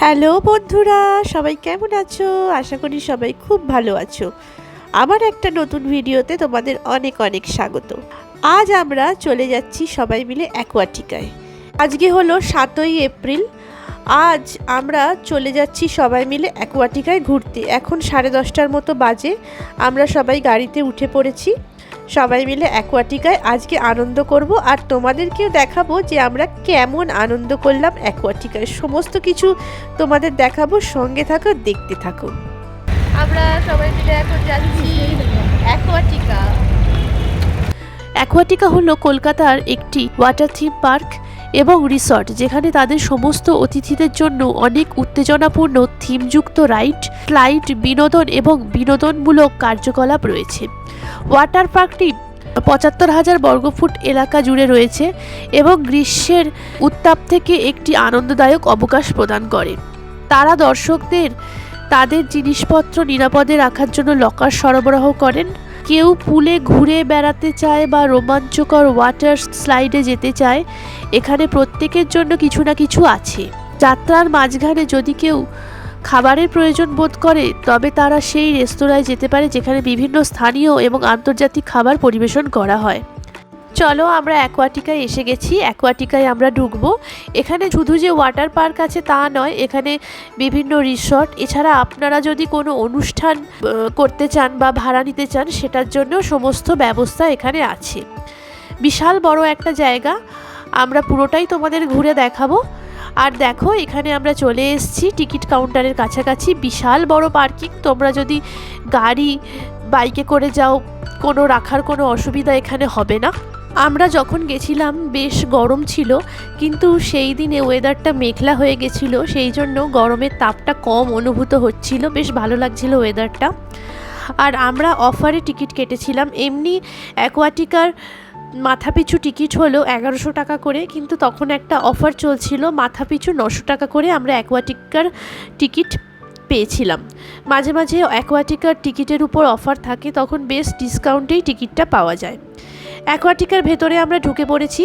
Hello বন্ধুরা, সবাই কেমন আছো? আশা করি সবাই খুব ভালো আছো। আবার একটা নতুন ভিডিওতে তোমাদের অনেক অনেক স্বাগত। আজ আমরা চলে যাচ্ছি সবাই মিলে অ্যাকোয়াটিকায়। আজকে হলো সাতই এপ্রিল, আজ আমরা চলে যাচ্ছি সবাই মিলে অ্যাকোয়াটিকায় ঘুরতে। এখন সাড়ে দশটার মতো বাজে, আমরা সবাই গাড়িতে উঠে পড়েছি। সবাই মিলে অ্যাকোয়াটিকায় আজকে আনন্দ করব আর তোমাদেরকেও দেখাবো যে আমরা কেমন আনন্দ করলাম অ্যাকোয়াটিকায়। সমস্ত কিছু তোমাদের দেখাবো সঙ্গে থাকো দেখতে থাকো। আমরা সবাই মিলে এখন যাচ্ছি অ্যাকোয়াটিকা। অ্যাকোয়াটিকা হলো কলকাতার একটি ওয়াটার থিম পার্ক। এবং রিসর্ট যেখানে তাদের সমস্ত অতিথিদের জন্য অনেক উত্তেজনাপূর্ণ থিমযুক্ত রাইড স্লাইড বিনোদন এবং বিনোদনমূলক কার্যকলাপ রয়েছে। ওয়াটার পার্কটি পঁচাত্তর হাজার বর্গফুট এলাকা জুড়ে রয়েছে এবং গ্রীষ্মের উত্তাপ থেকে একটি আনন্দদায়ক অবকাশ প্রদান করে। তারা দর্শকদের, তাদের জিনিসপত্র নিরাপদে রাখার জন্য লকার সরবরাহ করেন। কেউ পুলে ঘুরে বেড়াতে চায় বা রোমাঞ্চকর ওয়াটার স্লাইডে যেতে চায়, এখানে প্রত্যেকের জন্য কিছু না কিছু আছে। যাত্রার মাঝখানে যদি কেউ খাবারের প্রয়োজন বোধ করে, তবে তারা সেই রেস্তোরাঁয় যেতে পারে যেখানে বিভিন্ন স্থানীয় এবং আন্তর্জাতিক খাবার পরিবেশন করা হয়। চলো আমরা অ্যাকোয়াটিকায় এসে গেছি। অ্যাকোয়াটিকায় আমরা ঢুকবো। এখানে শুধু যে ওয়াটার পার্ক আছে তা নয়, এখানে বিভিন্ন রিসর্ট। এছাড়া আপনারা যদি কোনো অনুষ্ঠান করতে চান বা ভাড়া নিতে চান, সেটার জন্য সমস্ত ব্যবস্থা এখানে আছে। বিশাল বড় একটা জায়গা। আমরা পুরোটাই তোমাদের ঘুরে দেখাবো। আর দেখো, এখানে আমরা চলে এসেছি টিকিট কাউন্টারের কাছাকাছি। বিশাল বড় পার্কিং। তোমরা যদি গাড়ি, বাইকে করে যাও, কোনো রাখার কোনো অসুবিধা এখানে হবে না। আমরা যখন গেছিলাম, বেশ গরম ছিল, কিন্তু সেই দিনে ওয়েদারটা মেঘলা হয়ে গেছিল, সেই জন্য গরমের তাপটা কম অনুভূত হচ্ছিল, বেশ ভালো লাগছিল ওয়েদারটা আর আমরা অফারে টিকিট কেটেছিলাম, এমনি অ্যাকোয়াটিকার মাথাপিছু টিকিট হলো এগারোশো টাকা করে, কিন্তু তখন একটা অফার চলছিল, মাথাপিছু নশো টাকা করে আমরা অ্যাকোয়াটিকার টিকিট পেয়েছিলাম। মাঝে মাঝে অ্যাকোয়াটিকার টিকিটের উপর অফার থাকে, তখন বেশ ডিসকাউন্টেই টিকিটটা পাওয়া যায়। অ্যাকোয়াটিকার ভেতরে আমরা ঢুকে পড়েছি।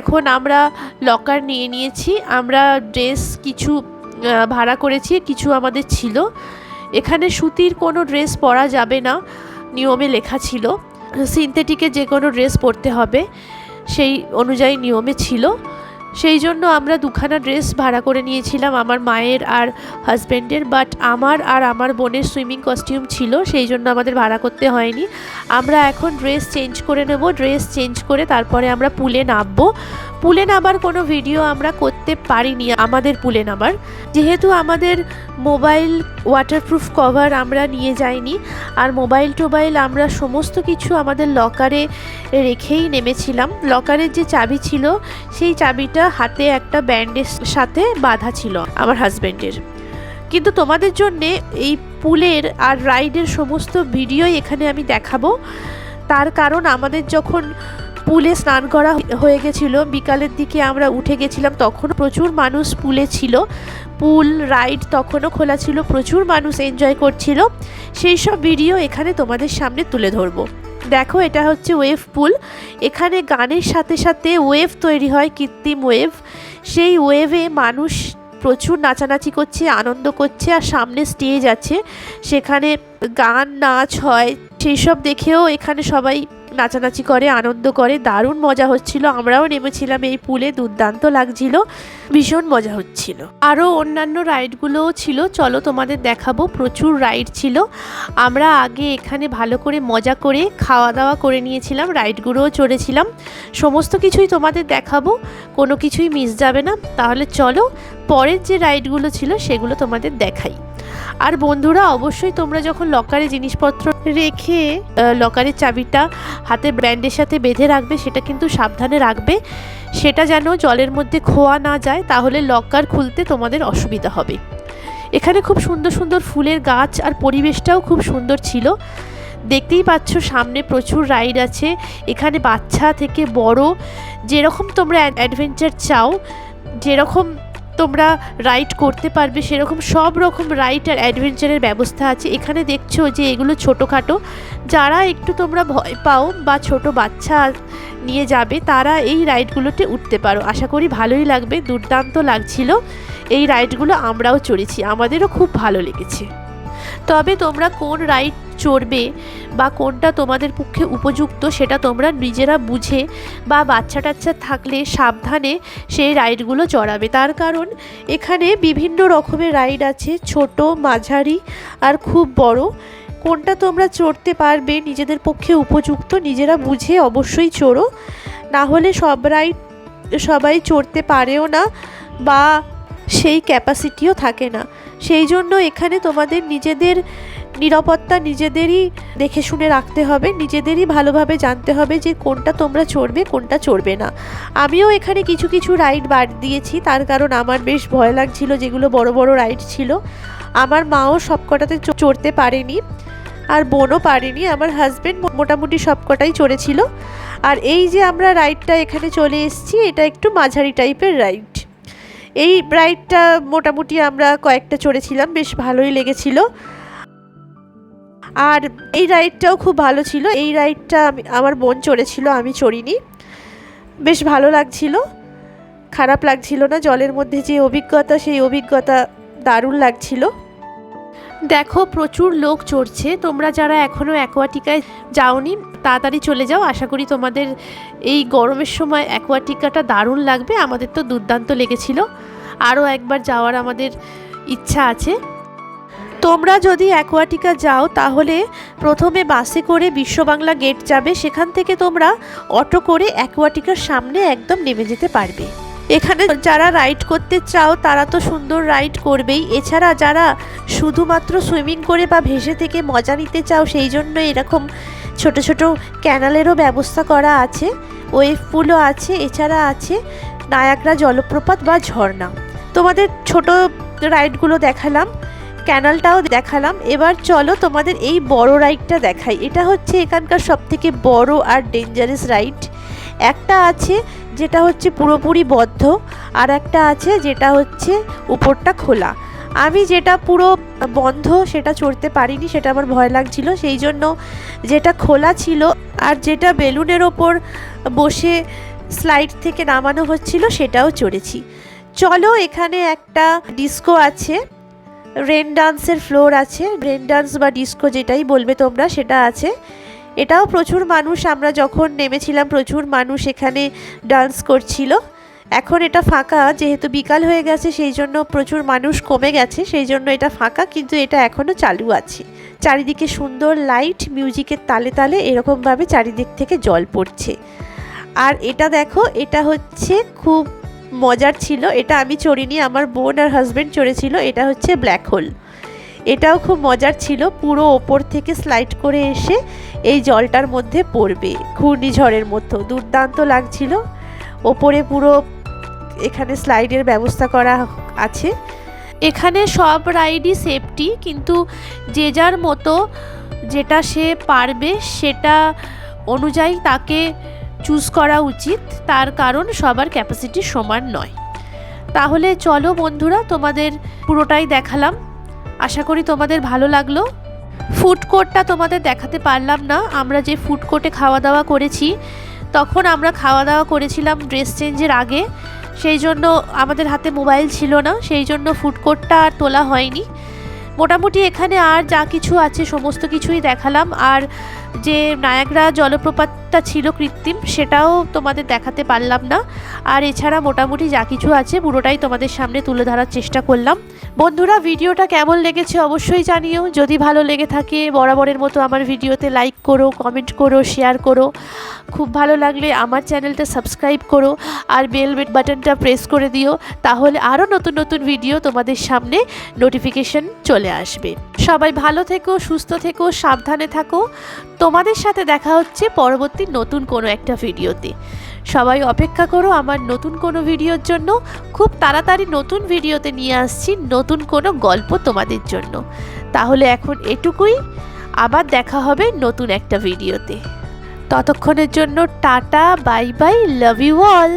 এখন আমরা লকার নিয়ে নিয়েছি। আমরা ড্রেস কিছু ভাড়া করেছি, কিছু আমাদের ছিল। এখানে সুতির কোনো ড্রেস পরা যাবে না, নিয়মে লেখা ছিল। সিনথেটিকে যে কোনো ড্রেস পরতে হবে, সেই অনুযায়ী নিয়মে ছিল। সেই জন্য আমরা দুখানা ড্রেস ভাড়া করে নিয়েছিলাম আমার মায়ের আর হাজব্যান্ডের বাট আমার আর আমার বোনের সুইমিং কস্টিউম ছিল, সেই জন্য আমাদের ভাড়া করতে হয়নি। আমরা এখন ড্রেস চেঞ্জ করে নেব, ড্রেস চেঞ্জ করে তারপরে আমরা পুলে নামবো। পুলে নামার কোনো ভিডিও আমরা করতে পারিনি, আমাদের পুলে নামার যেহেতু আমাদের মোবাইল ওয়াটারপ্রুফ কভার আমরা নিয়ে যাইনি, আর মোবাইল টোবাইল আমরা সমস্ত কিছু আমাদের লকারে রেখেই নেমেছিলাম। লকারের যে চাবি ছিল, সেই চাবিটা হাতে একটা ব্যান্ডের সাথে বাঁধা ছিল আমার হাজব্যান্ডের কিন্তু তোমাদের জন্যে এই পুলের আর রাইডের সমস্ত ভিডিওই এখানে আমি দেখাবো। তার কারণ আমাদের যখন পুলে স্নান করা হয়ে গেছিল। বিকালের দিকে আমরা উঠে গেছিলাম তখন প্রচুর মানুষ পুলে ছিল। পুল, রাইড তখনও খোলা ছিল, প্রচুর মানুষ এনজয় করছিল। সেই সব ভিডিও এখানে তোমাদের সামনে তুলে ধরবো। দেখো, এটা হচ্ছে ওয়েভ পুল। এখানে গানের সাথে সাথে ওয়েভ তৈরি হয়, কৃত্রিম ওয়েভ। সেই ওয়েভে মানুষ প্রচুর নাচানাচি করছে, আনন্দ করছে আর সামনে স্টেজ আছে। সেখানে গান, নাচ হয়। সেই সব দেখেও এখানে সবাই নাচানাচি করে, আনন্দ করে, দারুণ মজা হচ্ছিল। আমরাও নেমেছিলাম এই পুলে, দুর্দান্ত লাগছিল, ভীষণ মজা হচ্ছিল। আরও অন্যান্য রাইডগুলোও ছিল, চলো তোমাদের দেখাবো, প্রচুর রাইড ছিল। আমরা আগে এখানে ভালো করে মজা করে খাওয়া দাওয়া করে নিয়েছিলাম, রাইডগুলোও চড়েছিলাম। সমস্ত কিছুই তোমাদের দেখাবো, কোনো কিছুই মিস যাবে না। তাহলে চলো, পরের যে রাইডগুলো ছিল, সেগুলো তোমাদের দেখাই। আর বন্ধুরা, অবশ্যই তোমরা যখন লকারে জিনিসপত্র রেখে লকারের চাবিটা হাতে ব্র্যান্ডের সাথে বেঁধে রাখবে, সেটা কিন্তু সাবধানে রাখবে। সেটা যেন জলের মধ্যে খোয়া না যায়, তাহলে লকার খুলতে তোমাদের অসুবিধা হবে। এখানে খুব সুন্দর সুন্দর ফুলের গাছ আর পরিবেশটাও খুব সুন্দর ছিল। দেখতেই পাচ্ছ, সামনে প্রচুর রাইড আছে। এখানে বাচ্চা থেকে বড়, যেরকম তোমরা অ্যাডভেঞ্চার চাও, যেরকম তোমরা রাইড করতে পারবে, সেরকম সব রকম রাইড আর অ্যাডভেঞ্চারের ব্যবস্থা আছে। এখানে দেখছ যে এগুলো ছোটোখাটো। যারা একটু তোমরা ভয় পাও বা ছোট বাচ্চা নিয়ে যাবে, তারা এই রাইডগুলোতে উঠতে পারো। আশা করি ভালোই লাগবে, দুর্দান্ত লাগছিল এই রাইডগুলো আমরাও চড়েছি। আমাদেরও খুব ভালো লেগেছে। তবে তোমরা কোন রাইড চড়বে বা কোনটা তোমাদের পক্ষে উপযুক্ত সেটা তোমরা নিজেরা বুঝে বা বাচ্চা টাচ্চা থাকলে সাবধানে সেই রাইডগুলো চড়াবে। তার কারণ এখানে বিভিন্ন রকমের রাইড আছে, ছোট, মাঝারি আর খুব বড়। কোনটা তোমরা চড়তে পারবে, নিজেদের পক্ষে উপযুক্ত, নিজেরা বুঝে অবশ্যই চড়ো। না হলে সব রাইড, সবাই চড়তে পারেও না বা সেই ক্যাপাসিটিও থাকে না। সেই জন্য এখানে তোমাদের নিজেদের নিরাপত্তা নিজেদেরই দেখে শুনে রাখতে হবে, নিজেদেরই ভালোভাবে জানতে হবে যে কোনটা তোমরা চড়বে, কোনটা চড়বে না। আমিও এখানে কিছু কিছু রাইড বাদ দিয়েছি, তার কারণ আমার বেশ ভয় লাগছিল যেগুলো বড় বড় রাইড ছিল। আমার মাও সবকটাতে চড়তে পারেনি আর বোনও পারেনি, আমার হাজব্যান্ড মোটামুটি সবকটাই চড়েছিল। আর এই যে আমরা রাইডটা এখানে চলে এসেছি, এটা একটু মাঝারি টাইপের রাইড। এই রাইডটা মোটামুটি আমরা কয়েকটা চড়েছিলাম, বেশ ভালোই লেগেছিল। আর এই রাইডটাও খুব ভালো ছিল। এই রাইডটা আমি, আমার বোন চড়েছিল, আমি চড়িনি। বেশ ভালো লাগছিল। খারাপ লাগছিল না, জলের মধ্যে যে অভিজ্ঞতা, সেই অভিজ্ঞতা দারুণ লাগছিল। দেখো, প্রচুর লোক চড়ছে। তোমরা যারা এখনও অ্যাকোয়াটিকায় যাওনি, তাড়াতাড়ি চলে যাও। আশা করি তোমাদের এই গরমের সময় অ্যাকোয়াটিকাটা দারুণ লাগবে। আমাদের তো দুর্দান্ত লেগেছিল। আরও একবার যাওয়ার আমাদের ইচ্ছা আছে। তোমরা যদি অ্যাকোয়াটিকা যাও, তাহলে প্রথমে বাসে করে বিশ্ববাংলা গেট যাবে। সেখান থেকে তোমরা অটো করে অ্যাকোয়াটিকার সামনে একদম নেমে যেতে পারবে। এখানে যারা রাইড করতে চাও, তারা তো সুন্দর রাইড করবেই। এছাড়া যারা শুধুমাত্র সুইমিং করে বা ভেসে থেকে মজা নিতে চাও, সেই জন্য এরকম ছোট ছোট ক্যানালেরও ব্যবস্থা করা আছে। ওয়েভ পুলও আছে, এছাড়া আছে নায়াগ্রা জলপ্রপাত বা ঝর্ণা। তোমাদের ছোট রাইডগুলো দেখালাম। ক্যানালটাও দেখালাম। এবার চলো তোমাদের এই বড় রাইডটা দেখাই। এটা হচ্ছে এখানকার সব থেকে বড় আর ডেঞ্জারাস রাইড একটা আছে যেটা হচ্ছে পুরোপুরি বদ্ধ আর একটা আছে যেটা হচ্ছে উপরটা খোলা। আমি যেটা পুরো বন্ধ সেটা চড়তে পারিনি, সেটা আমার ভয় লাগছিল। সেই জন্য যেটা খোলা ছিল আর যেটা বেলুনের ওপর বসে স্লাইড থেকে নামানো হচ্ছিল সেটাও চড়েছি। চলো এখানে একটা ডিস্কো আছে। রেন ডান্সের ফ্লোর আছে। রেন ডান্স বা ডিস্কো যেটাই বলবে তোমরা, সেটা আছে। এটাও প্রচুর মানুষ, আমরা যখন নেমেছিলাম, প্রচুর মানুষ এখানে ডান্স করছিল। এখন এটা ফাঁকা, যেহেতু বিকাল হয়ে গেছে, সেই জন্য প্রচুর মানুষ কমে গেছে, সেই জন্য এটা ফাঁকা, কিন্তু এটা এখনও চালু আছে। চারিদিকে সুন্দর লাইট মিউজিকের তালে তালে এরকমভাবে চারিদিক থেকে জল পড়ছে। আর এটা দেখো, এটা হচ্ছে খুব মজার ছিল, এটা আমি চড়িনি আমার বোন আর হাজব্যান্ড চড়েছিল, এটা হচ্ছে ব্ল্যাক হোল এটাও খুব মজার ছিল, পুরো ওপর থেকে স্লাইড করে এসে এই জলটার মধ্যে পড়বে, ঘূর্ণিঝড়ের মতো, দুর্দান্ত লাগছিল। ওপরে পুরো এখানে স্লাইডের ব্যবস্থা করা আছে। এখানে সব রাইডই সেফটি কিন্তু যে যার মতো যেটা সে পারবে, সেটা অনুযায়ী তাকে চুজ করা উচিত, তার কারণ সবার ক্যাপাসিটি সমান নয়। তাহলে চলো বন্ধুরা, তোমাদের পুরোটাই দেখালাম। আশা করি তোমাদের ভালো লাগল। ফুড কোর্টটা তোমাদের দেখাতে পারলাম না। আমরা যে ফুড কোর্টে খাওয়া দাওয়া করেছি, তখন আমরা খাওয়া দাওয়া করেছিলাম ড্রেস চেঞ্জের আগে। সেই জন্য আমাদের হাতে মোবাইল ছিল না, সেই জন্য ফুড কোর্টটা আর তোলা হয়নি। মোটামুটি এখানে আর যা কিছু আছে, সমস্ত কিছুই দেখালাম। আর যে নায়াগ্রা জলপ্রপাতটা ছিল কৃত্রিম, সেটাও তোমাদের দেখাতে পারলাম না। আর এছাড়া মোটামুটি যা কিছু আছে পুরোটাই তোমাদের সামনে তুলে ধরার চেষ্টা করলাম। বন্ধুরা, ভিডিওটা কেমন লেগেছে অবশ্যই জানিও। যদি ভালো লেগে থাকে, বরাবরের মতো আমার ভিডিওতে লাইক করো কমেন্ট করো শেয়ার করো। খুব ভালো লাগলে আমার চ্যানেলটা সাবস্ক্রাইব করো আর বেল বাটনটা প্রেস করে দিও। তাহলে আরও নতুন নতুন ভিডিও তোমাদের সামনে নোটিফিকেশন চলে আসবে। সবাই ভালো থেকো, সুস্থ থেকো, সাবধানে থাকো। তোমাদের সাথে দেখা হচ্ছে পরবর্তী নতুন কোনো একটা ভিডিওতে। সবাই অপেক্ষা করো আমার নতুন কোনো ভিডিওর জন্য। খুব তাড়াতাড়ি নতুন ভিডিওতে নিয়ে আসছি নতুন কোনো গল্প তোমাদের জন্য। তাহলে এখন এটুকুই। আবার দেখা হবে নতুন একটা ভিডিওতে। ততক্ষণের জন্য ta ta, bye bye love you all